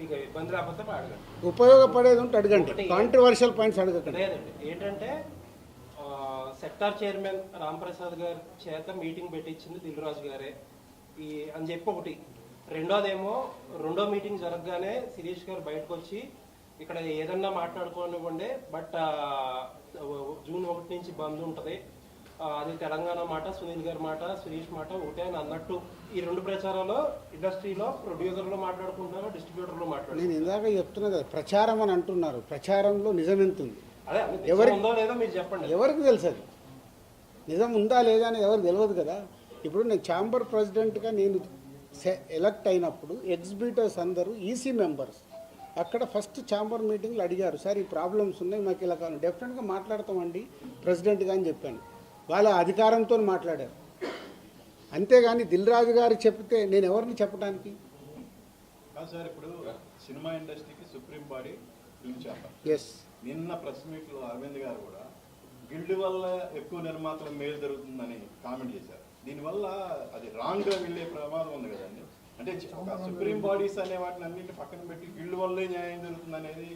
మీకు ఇబ్బంది లేకపోతే అడగండి. ఉపయోగపడేది ఉంటే అడగండి. కాంట్రవర్షియల్ పాయింట్స్ అడగకండి. లేదండి. ఏంటంటే సెక్టార్ చైర్మన్ రాంప్రసాద్ గారి చేత మీటింగ్ పెట్టించింది దిల్రాజు గారే. ఈ అని చెప్పి ఒకటి. రెండోదేమో రెండో మీటింగ్ జరగగానే శిరీష్ గారు బయటకు వచ్చి ఇక్కడ ఏదన్నా మాట్లాడుకోనివ్వండి బట్ జూన్ ఒకటి నుంచి బంద్ ఉంటుంది. అది తెలంగాణ మాట సునీల్ గారి మాట సురేష్ మాట ఒకటే అని అన్నట్టు ఈ రెండు ప్రచారాలు ఇండస్ట్రీలో ప్రొడ్యూసర్లు మాట్లాడుకుంటున్నారు డిస్ట్రిబ్యూటర్లు మాట్లాడుతున్నారు నేను ఇందాక చెప్తున్నా కదా ప్రచారం అని అంటున్నారు. ప్రచారంలో నిజం ఎంత ఉంది ఎవరి- ఉందో లేదో మీరు చెప్పండి. ఎవరికి తెలుసు అది? నిజం ఉందా లేదా అని ఎవరికి తెలియదు కదా. ఇప్పుడు నేను ఛాంబర్ ప్రెసిడెంట్గా నేను ఎలక్ట్ అయినప్పుడు ఎగ్జిబిటర్స్ అందరూ ఈసీ మెంబర్స్ అక్కడ ఫస్ట్ ఛాంబర్ మీటింగ్లో అడిగారు సార్ ఈ ప్రాబ్లమ్స్ ఉన్నాయి మాకు ఇలా కావాలి. డెఫినెట్గా మాట్లాడతామండి ప్రెసిడెంట్గా అని చెప్పాను. వాళ్ళ అధికారంతో మాట్లాడారు. అంతేగాని దిల్ రాజు గారు చెప్తే నేను ఎవరిని చెప్పడానికి కాదు సార్ ఇప్పుడు సినిమా ఇండస్ట్రీకి సుప్రీం బాడీ ఎస్ నిన్న ప్రెస్ అరవింద్ గారు కూడా గిల్డ్ వల్ల ఎక్కువ నిర్మాతలకు మేలు జరుగుతుందని కామెంట్ చేశారు. దీనివల్ల అది రాంగ్గా వెళ్ళే ప్రమాదం ఉంది కదండి. అంటే సుప్రీం బాడీస్ అనే వాటిని అన్నింటి పక్కన పెట్టి గిల్డ్ వల్లే న్యాయం జరుగుతుంది అనేది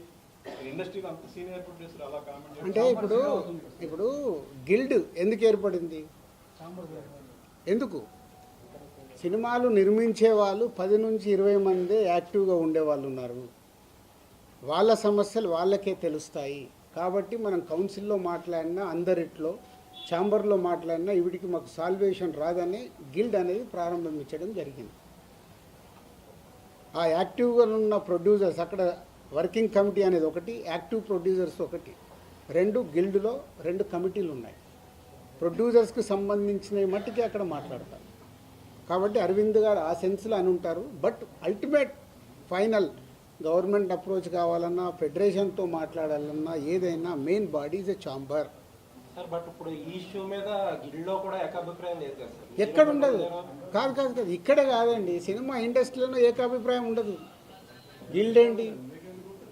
అంటే ఇప్పుడు ఇప్పుడు గిల్డ్ ఎందుకు ఏర్పడింది? ఎందుకు? సినిమాలు నిర్మించే వాళ్ళు పది నుంచి ఇరవై మంది యాక్టివ్గా ఉండే వాళ్ళు ఉన్నారు. వాళ్ళ సమస్యలు వాళ్ళకే తెలుస్తాయి. కాబట్టి మనం కౌన్సిల్లో మాట్లాడినా అందరిట్లో ఛాంబర్లో మాట్లాడినా వీటికి మాకు సాల్వేషన్ రాదని గిల్డ్ అనేది ప్రారంభించడం జరిగింది. ఆ యాక్టివ్గా ఉన్న ప్రొడ్యూసర్స్ అక్కడ వర్కింగ్ కమిటీ అనేది ఒకటి యాక్టివ్ ప్రొడ్యూసర్స్ ఒకటి. రెండు గిల్డ్లో రెండు కమిటీలు ఉన్నాయి. ప్రొడ్యూసర్స్కి సంబంధించిన మట్టికి అక్కడ మాట్లాడతారు. కాబట్టి అరవింద్ గారు ఆ సెన్స్లో అని ఉంటారు. But ultimate final government approach కావాలన్నా ఫెడరేషన్తో మాట్లాడాలన్నా ఏదైనా main body is a chamber sir but ఇప్పుడు ఈ ఇష్యూ మీద కూడా ఏకాభిప్రాయం లేదు కదా సార్? ఎక్కడ ఉండదు. కాదు కాదు కాదు. ఇక్కడ కాదండి. సినిమా ఇండస్ట్రీలో ఏకాభిప్రాయం ఉండదు. గిల్డ్ ఏంటి?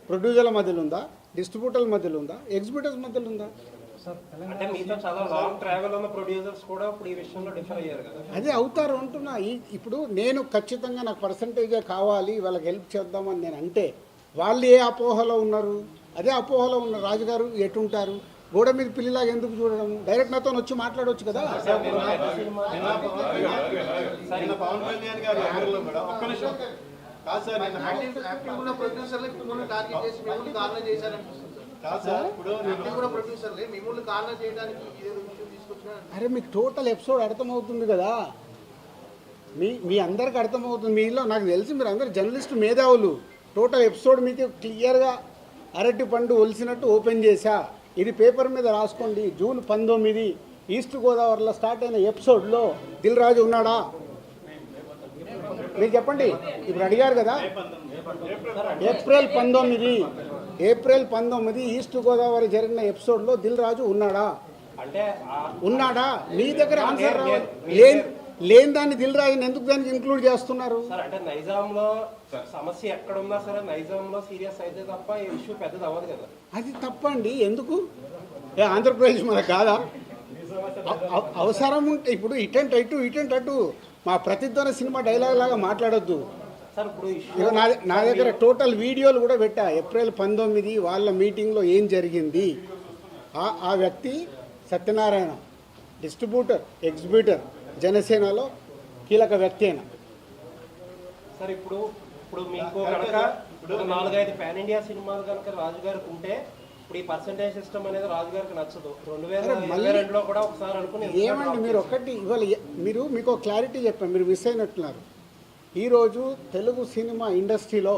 ప్రొడ్యూసర్ల మధ్యలో ఉందా డిస్ట్రిబ్యూటర్ల మధ్యలో ఉందా ఎగ్జిబ్యూటర్స్ మధ్యలో ఉందా అంటే మీతో చాలా లాంగ్ ట్రావెల్ ఉన్న ప్రొడ్యూసర్స్ కూడా ఇప్పుడు ఈ విషయంలో డిఫర్ అయ్యారు కదా. అదే అవుతారు అంటున్నా. ఈ ఇప్పుడు నేను ఖచ్చితంగా నాకు పర్సంటేజే కావాలి వాళ్ళకి హెల్ప్ చేద్దామని నేను అంటే వాళ్ళు ఏ అపోహలో ఉన్నారు? అదే అపోహలో ఉన్న రాజుగారు ఎటుంటారు? గోడ మీద పిల్లిలాగా ఎందుకు చూడడం? డైరెక్ట్ నాతో వచ్చి మాట్లాడవచ్చు కదా. నిన్న నిన్న పవన్ కళ్యాణ్ గారి యాంగిల్లో కూడా ఒక్క నిమిషం కాదు సార్ నిన్న పవన్- యాక్టివ్ ఉన్న ప్రొడ్యూసర్లే మిమ్మల్ని టార్గెట్ చేసి మిమ్మల్ని కార్నర్ చేశారనిపిస్తుంది సార్. కాదు సార్ ఇప్పుడు నేను యాక్టివ్ ఉన్న ప్రొడ్యూసర్లే మిమ్మల్ని కార్నర్ చేయడానికి ఇదేదో విషయం తీసుకొచ్చినా అరే మీకు టోటల్ ఎపిసోడ్ అర్థమవుతుంది కదా. మీ మీ అందరికి అర్థమవుతుంది. మీలో నాకు తెలిసి మీరు అందరు జర్నలిస్ట్ మేధావులు. టోటల్ ఎపిసోడ్ మీకు క్లియర్గా అరటి పండు ఒలిసినట్టు ఓపెన్ చేశా. ఇది పేపర్ మీద రాసుకోండి. జూన్ పంతొమ్మిది ఈస్ట్ గోదావరిలో స్టార్ట్ అయిన ఎపిసోడ్లో దిల్ రాజు ఉన్నాడా? మీరు చెప్పండి. ఇప్పుడు అడిగారు కదా. ఏప్రిల్ పంతొమ్మిది. ఏప్రిల్ పంతొమ్మిది ఈస్ట్ గోదావరి జరిగిన ఎపిసోడ్లో దిల్ రాజు ఉన్నాడా? ఉన్నాడా? మీ దగ్గర ఆన్సర్ రావాలి. లేని లేని దాన్ని దిల్ రాజుని ఎందుకు దానికి ఇంక్లూడ్ చేస్తున్నారు? అంటే నైజాంలో సమస్య ఎక్కడ ఉన్నా సరే నైజాంలో సీరియస్ అయితే తప్ప ఈ ఇష్యూ పెద్దది అవ్వదు కదా. అది తప్పండి. ఎందుకు? ఏ ఆంధ్రప్రదేశ్ మన కాదా? అవ- అవ- అవసరం ఉంటే ఇప్పుడు ఇటెంట్ అటు ఇటెంట్ అటు. మా ప్రతిధ్వన సినిమా డైలాగ్ లాగా మాట్లాడొద్దు. నా దగ్గర టోటల్ వీడియోలు కూడా పెట్టా. ఏప్రిల్ పంతొమ్మిది వాళ్ళ మీటింగ్లో ఏం జరిగింది? ఆ ఆ వ్యక్తి సత్యనారాయణ డిస్ట్రిబ్యూటర్ ఎగ్జిబ్యూటర్ జనసేనలో కీలక వ్యక్తి అయినా సార్ ఇప్పుడు ఇప్పుడు మీకు కనుక ఇప్పుడు నాలుగైదు పాన్ ఇండియా సినిమాలు కనుక రాజు గారికి ఉంటే ఇప్పుడు ఈ పర్సంటేజ్ సిస్టమ్ అనేది రాజు గారికి నచ్చదు. రెండు వేల అరే ఇరవై మళ్ళీ- రెండులో కూడా ఒకసారి అనుకుని ఏమండి మీరు ఒక్కటి ఇవాళ మీరు మీకు క్లారిటీ చెప్పాను. మీరు మిస్ అయినట్టున్నారు. ఈరోజు తెలుగు సినిమా ఇండస్ట్రీలో